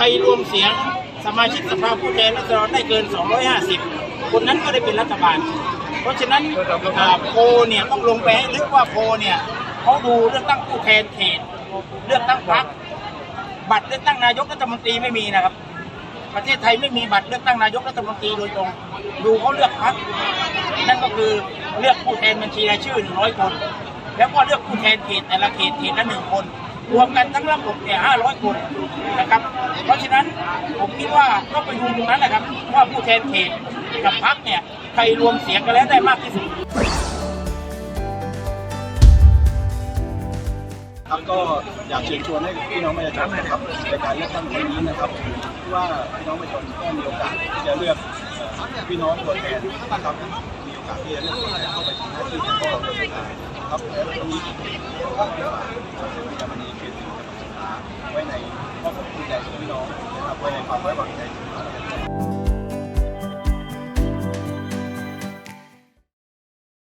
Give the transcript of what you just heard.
ครรวมเสียงสมาชิกสภาผู้แทนราษฎรได้เกิน 250 คนนั้นก็ได้เป็นรัฐบาล เพราะฉะนั้นโพเนี่ยต้องลงไปให้ลึกว่าโพเนี่ยเขาดูเลือกตั้งผู้แทนเขตเลือกตั้งพรรคบัตรเลือกตั้งนายกรัฐมนตรีไม่มีนะครับ ประเทศไทยไม่มีบัตรเลือกตั้งนายกรัฐมนตรีโดยตรง ดูเขาเลือกพรรคนั่นก็คือเลือกผู้แทนบัญชีรายชื่อ 100 คน แล้วก็เลือกผู้แทนเขตแต่ละเขตเขตละหนึ่งคน รวมกันทั้งระบบเนี่ย500 คนนะครับ ผมคิดว่าต้องไปดูตรงนั้นนะครับว่าผู้แทนเขตกับพรรคเนี่ยใครรวมเสียงกันแล้วได้มากที่สุดครับก็อยากเชิญชวนให้พี่น้องประชาชนนะครับในการเลือกตั้งครั้งนี้นะครับว่าพี่น้องประชาชนก็มีโอกาสที่จะเลือกพี่น้องตัวแทนนะครับมีโอกาสที่จะเลือกตัวแทนเข้าไปทำหน้าที่ในกรกตครับแล้วตรงก็เป็นว่าเป็นประจำวันนี้คืองหวัดสงขลาไว้ในข้อมูลใจของพี่น้องนะครับไว้ในความ pueden pasar porque hay